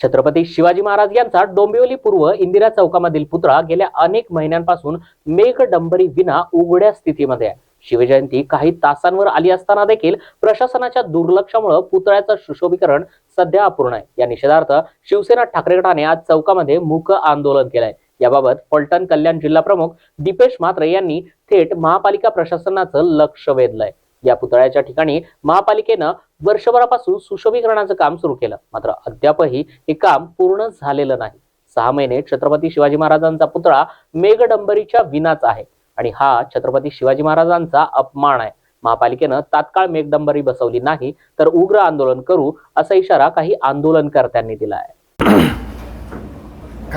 छत्रपती शिवाजी महाराज यांचा डोंबिवली पूर्व इंदिरा चौकामधील पुतळा गेल्या अनेक महिन्यांपासून मेघडंबरी विना उघड्या स्थितीमध्ये आहे. शिवजयंती काही तासांवर आली असताना देखील प्रशासनाच्या दुर्लक्षामुळे पुतळ्याचं सुशोभीकरण सध्या अपूर्ण आहे. या निषेधार्थ शिवसेना ठाकरे गटाने आज चौकामध्ये मूक आंदोलन केलंय. याबाबत फलटण कल्याण जिल्हा प्रमुख दीपेश म्हात्रे यांनी थेट महापालिका प्रशासनाचं लक्ष वेधलंय. या पुतळ्याच्या ठिकाणी महापालिकेनं वर्षभरापासून सुशोभीकरणाचं काम सुरू केलं. मात्र अद्यापही हे काम पूर्ण झालेलं नाही. सहा महिने छत्रपती शिवाजी महाराजांचा पुतळा मेघडंबरीच्या विनाच आहे आणि हा छत्रपती शिवाजी महाराजांचा अपमान आहे. महापालिकेनं तात्काळ मेघडंबरी बसवली नाही तर उग्र आंदोलन करू असा इशारा काही आंदोलनकर्त्यांनी दिला आहे.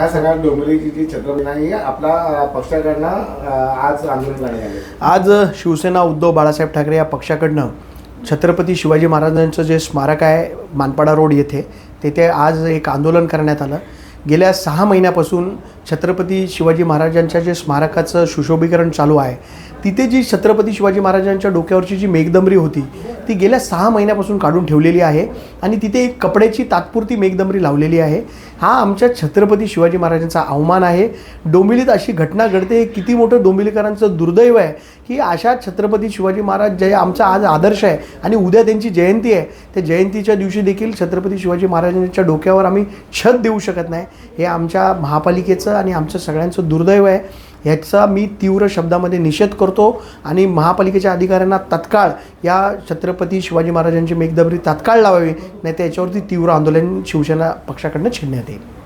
काय सांगाल डोंबिवलीची जी छत्रपती नाही आपला पक्षाकडनं आज आंदोलन करण्यात आले. आज शिवसेना उद्धव बाळासाहेब ठाकरे या पक्षाकडनं छत्रपती शिवाजी महाराजांचं जे स्मारक आहे मानपाडा रोड येथे तेथे आज एक आंदोलन करण्यात आलं. गेल्या सहा महिन्यापासून छत्रपती शिवाजी महाराजांच्या जे स्मारकाचं सुशोभीकरण चालू आहे तिथे जी छत्रपती शिवाजी महाराजांच्या डोक्यावरची जी मेघदंबरी होती ती गेल्या सहा महिन्यापासून काढून ठेवलेली आहे आणि तिथे एक कपड्याची तात्पुरती मेघदंबरी लावलेली आहे. हा आमच्या छत्रपती शिवाजी महाराजांचा अवमान आहे. डोंबिवलीत अशी घटना घडते हे किती मोठं डोंबिवलीकरांचं दुर्दैव आहे की अशा छत्रपती शिवाजी महाराज जे आमचा आज आदर्श आहे आणि उद्या त्यांची जयंती आहे त्या जयंतीच्या दिवशी देखील छत्रपती शिवाजी महाराजांच्या डोक्यावर आम्ही छत देऊ शकत नाही. हे आमच्या महापालिकेचं आणि आमचं सगळ्यांचं दुर्दैव आहे. ह्याचा मी तीव्र शब्दामध्ये निषेध करतो आणि महापालिकेच्या अधिकाऱ्यांना तत्काळ या छत्रपती शिवाजी महाराजांची मेघदबरी तात्काळ लावावी नाही तर याच्यावरती तीव्र आंदोलन शिवसेना पक्षाकडनं छेडण्यात येईल.